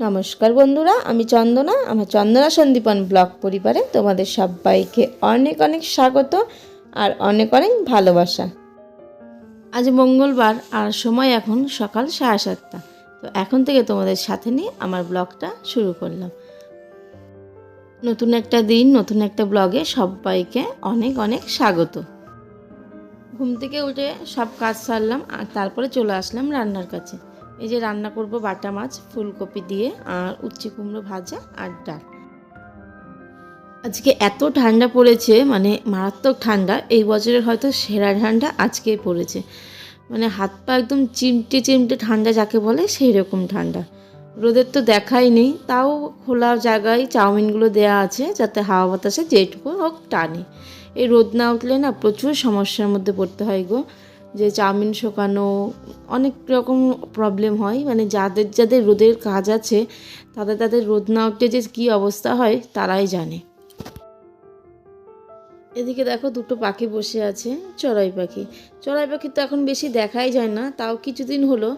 নমস্কার বন্ধুরা, আমি চন্দনা, আমার চন্দনা সন্দীপন ব্লগ পরিবারে তোমাদের সবাইকে অনেক অনেক স্বাগত আর অনেক অনেক ভালোবাসা। আজ মঙ্গলবার আর সময় এখন সকাল সাড়ে সাতটা। তো এখন থেকে তোমাদের সাথে নিয়ে আমার ব্লগটা শুরু করলাম। নতুন একটা দিন, নতুন একটা ব্লগে সবাইকে অনেক অনেক স্বাগত। ঘুম থেকে উঠে সব কাজ সারলাম আর তারপরে চলে আসলাম রান্নার কাছে। এই যে রান্না করব বাটা মাছ, ফুলকপি দিয়ে, আর উচ্চি কুমড়ো ভাজা আর ডাল। আজকে এত ঠান্ডা পড়েছে মানে মারাত্মক ঠান্ডা, এই বছরের হয়তো সেরা ঠান্ডা আজকেই পড়েছে। মানে হাত পা একদম চিমটে চিমটে ঠান্ডা যাকে বলে সেই রকম ঠান্ডা। রোদের তো দেখাই নেই, তাও খোলা জায়গায় চাউমিনগুলো দেয়া আছে, যাতে হাওয়া বাতাসে যেটুকু হোক টানে। এই রোদ না উঠলে না প্রচুর সমস্যার মধ্যে পড়তে হয় গো। যে চাউমিন শোকানো, অনেক রকম প্রবলেম হয়। মানে যাদের যাদের রোদের কাজ আছে, তাদের তাদের রোদ না উঠে যে কী অবস্থা হয়, তারাই জানে। এদিকে দেখো দুটো পাখি বসে আছে, চড়াই পাখি। চড়াই পাখি তো এখন বেশি দেখাই যায় না, তাও কিছুদিন হলো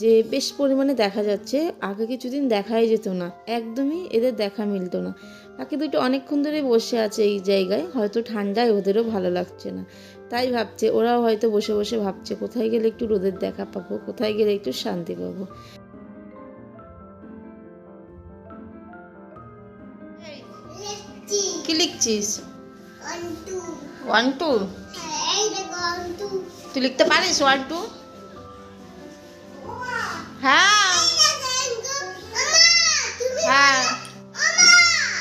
যে বেশ পরিমাণে দেখা যাচ্ছে, আগে কিছুদিন দেখাই যেত না, একদমই এদের দেখা মিলতো না। পাখি দুটো অনেকক্ষণ ধরে বসে আছে এই জায়গায়, হয়তো ঠান্ডায় ওদেরও ভালো লাগছে না। তাই ভাবছে, ওরাও হয়তো বসে বসে ভাবছে, কোথায় গেলে একটু রোদের দেখা পাবো, কোথায় গেলে একটু শান্তি পাবো। কি লিখছিস? ওয়ান টু তুই লিখতে পারিস? ওয়ান টু হ্যাঁ। হ্যাঁ।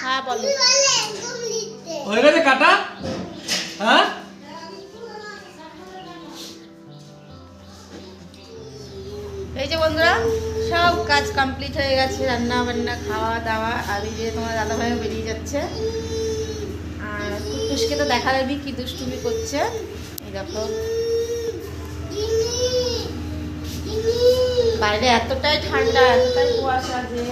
হ্যাঁ বলো। হয়ে গেছে কাটা? হ্যাঁ? এই যে বন্ধুরা সব কাজ কমপ্লিট হয়ে গেছে রান্না বান্না খাওয়া দাওয়া আর এই যে তোমার দাদা ভাইও বেরিয়ে যাচ্ছে। কুটুসকে তো দেখা যাবি কি দুষ্টুমি করছে? এই দেখো। বাইরে এতটাই ঠান্ডা, এতটাই কুয়াশা যে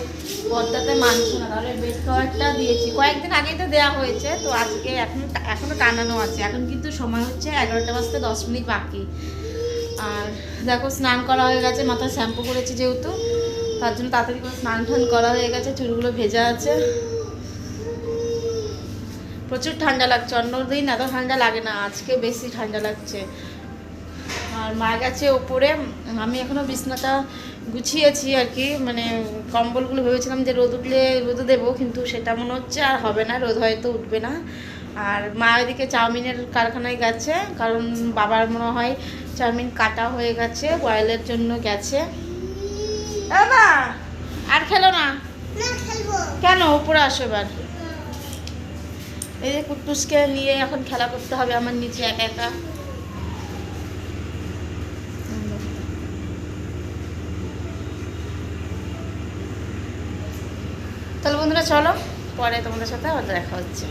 পর্দাতে মানছে না। তাহলে বেড কভারটা দিয়েছি। কয়েকদিন আগেই তো দেওয়া হয়েছে, তো আজকে এখন এখনও টানানো আছে। এখন কিন্তু সময় হচ্ছে এগারোটা বাজতে দশ মিনিট বাকি। আর দেখো, স্নান করা হয়ে গেছে, মাথায় শ্যাম্পু করেছি যেহেতু, তার জন্য তাড়াতাড়ি করে স্নান টান করা হয়ে গেছে, চুলগুলো ভেজা আছে। প্রচুর ঠান্ডা লাগছে অন্য দিন এত ঠান্ডা লাগে না আজকে বেশি ঠান্ডা লাগছে। আর মা গেছে ওপরে আমি এখনও বিছনাটা গুছিয়েছি আর কি মানে কম্বলগুলো ভেবেছিলাম যে রোদ উঠলে রোদে দেবো কিন্তু সেটা মনে হচ্ছে আর হবে না রোদ হয়তো উঠবে না। আর মা ওইদিকে চাউমিনের কারখানায় গেছে কারণ বাবার মনে হয় চাউমিন কাটা হয়ে গেছে বয়েলের জন্য গেছে। বাবা আর খেলো না? কেন? উপরে আসো এবার। এই যে কুটুসকে নিয়ে এখন খেলা করতে হবে, আমার নিচে একা একা। তাহলে বন্ধুরা চলো, পরে তোমাদের সাথে আবার দেখা হচ্ছে।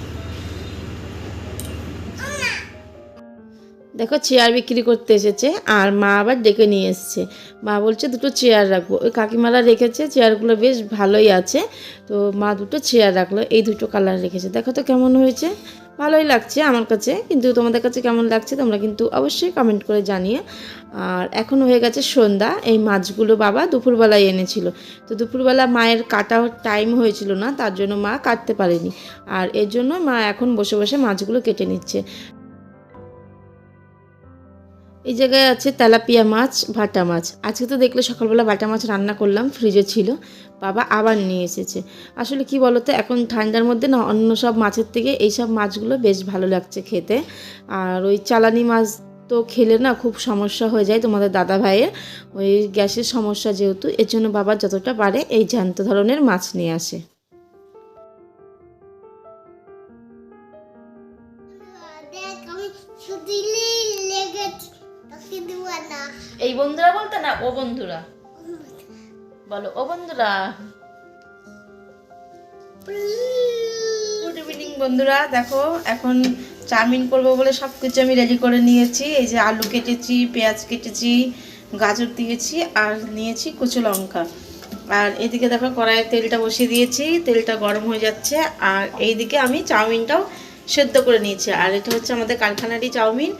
দেখো চেয়ার বিক্রি করতে এসেছে, আর মা আবার ডেকে নিয়ে এসছে। মা বলছে, দুটো চেয়ার রাখব। ওই কাকিমালা রেখেছে চেয়ারগুলো বেশ ভালোই আছে। তো মা দুটো চেয়ার রাখল, এই দুটো কালার রেখেছে। দেখো তো কেমন হয়েছে। ভালোই লাগছে আমার কাছে, কিন্তু তোমাদের কাছে কেমন লাগছে তোমরা কিন্তু অবশ্যই কমেন্ট করে জানিয়ে আর এখন হয়ে গেছে সন্ধ্যা, এই মাছগুলো বাবা দুপুরবেলায় এনেছিল। তো দুপুরবেলা মায়ের কাটা টাইম হয়েছিল না, তার জন্য মা কাটতে পারেনি। আর এর জন্য মা এখন বসে বসে মাছগুলো কেটে নিচ্ছে। এই জায়গায় আছে তেলাপিয়া মাছ, ভাটা মাছ। আজকে তো দেখলে সকালবেলা বাটা মাছ রান্না করলাম ফ্রিজে ছিল। বাবা আবার নিয়ে এসেছে। আসলে কি বলতো, এখন ঠান্ডার মধ্যে না অন্য সব মাছের থেকে এই সব মাছগুলো বেশ ভালো লাগছে খেতে। আর ওই চালানি মাছ তো খেলে না খুব সমস্যা হয়ে যায় তোমাদের দাদা ভাইয়ের। ওই গ্যাসের সমস্যা যেহেতু, এর জন্য বাবা যতটা পারে এই জ্যান্ত ধরনের মাছ নিয়ে আসে। ও বন্ধুরা। বলো, ও বন্ধুরা। গুড ইভিনিং বন্ধুরা। দেখো, এখন চাউমিন করব বলে সব কিছু আমি রেডি করে নিয়েছি। এই যে আলু কেটেছি, পেঁয়াজ কেটেছি, গাজর দিয়েছি, আর নিয়েছি কুচো লঙ্কা। আর এদিকে দেখো কড়াইয়ে তেলটা বসিয়ে দিয়েছি, তেলটা গরম হয়ে যাচ্ছে। আর এইদিকে আমি চাউমিনটাও সেদ্ধ করে নিয়েছি। আর এটা হচ্ছে আমাদের কারখানারই চাউমিন,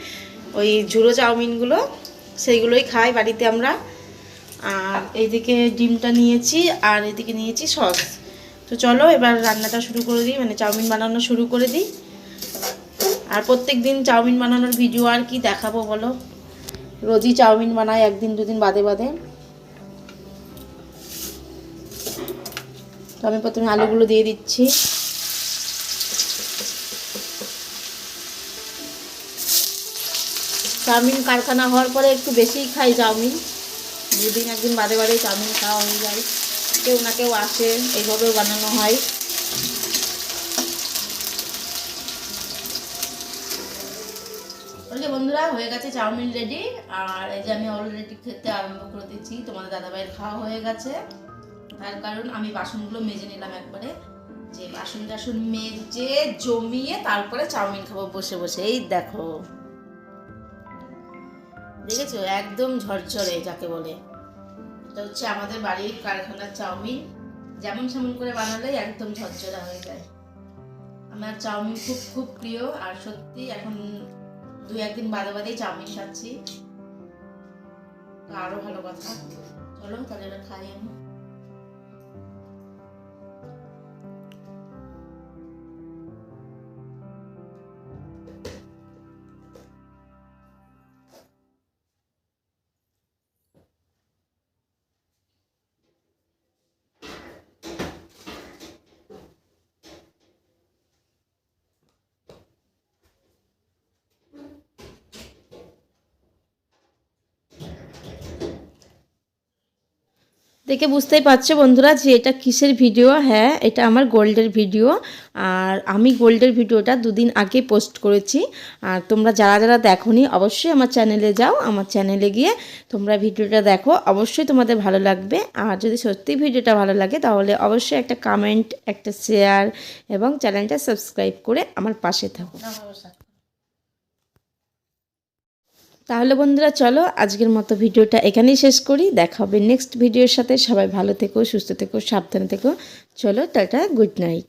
ওই ঝুড়ো চাউমিনগুলো। সেইগুলোই খাই বাড়িতে আমরা। আর এইদিকে ডিমটা নিয়েছি, আর এদিকে নিয়েছি সস। তো চলো এবার রান্নাটা শুরু করে দিই মানে চাউমিন বানানো শুরু করে দিই। আর প্রত্যেক দিন চাউমিন বানানোর ভিডিও আর কি দেখাবো বলো? রোজই চাউমিন বানাই একদিন দুদিন বাদে বাদে। তো আমি প্রথমে আলুগুলো দিয়ে দিচ্ছি। চাউমিন কারখানা হওয়ার পরে একটু বেশিই খাই চাউমিন। দুদিন একদিন বাদে বাদে চাউমিন খাওয়া হয়ে যায়। কেউ না কেউ আসে, এইভাবেও বানানো হয়। ওই বন্ধুরা, হয়ে গেছে চাউমিন রেডি। আর এই যে আমি অলরেডি খেতে আরম্ভ করে দিচ্ছি। তোমাদের দাদাভাইয়ের খাওয়া হয়ে গেছে। তার কারণ আমি বাসনগুলো মেজে নিলাম একবারে। যে বাসন টাসন মেজে জমিয়ে তারপরে চাউমিন খাব বসে বসে। এই দেখো। দেখেছ? একদম ঝরঝরে যাকে বলে। এটা হচ্ছে আমাদের বাড়ির কারখানার চাউমিন। যেমন সেমন করে বানালে একদম ঝরঝরা হয়ে যায়। আমার চাউমিন খুব খুব প্রিয়। আর সত্যি এখন দু একদিন বাদে বাদেই চাউমিন খাচ্ছি। আরও আরও ভালো কথা। চলো, তাহলে এটা খাই আমি। দেখে বুঝতেই পারছ বন্ধুরা যে এটা কিসের ভিডিও? হ্যাঁ এটা আমার গোল্ডের ভিডিও। আর আমি গোল্ডের ভিডিওটা দুদিন আগে পোস্ট করেছি। আর তোমরা যারা যারা দেখোনি, অবশ্যই আমার চ্যানেলে যাও। আমার চ্যানেলে গিয়ে তোমরা ভিডিওটা দেখো। অবশ্যই তোমাদের ভালো লাগবে। আর যদি সত্যি ভিডিওটা ভালো লাগে, তাহলে অবশ্যই একটা কমেন্ট একটা শেয়ার এবং চ্যানেলটা সাবস্ক্রাইব করে আমার পাশে থাকো। তাহলে বন্ধুরা চলো আজকের মতো ভিডিওটা এখানেই শেষ করি। দেখা হবে নেক্সট ভিডিওর সাথে। সবাই ভালো থেকো, সুস্থ থেকো, সাবধানে থেকো। চলো টাটা গুড নাইট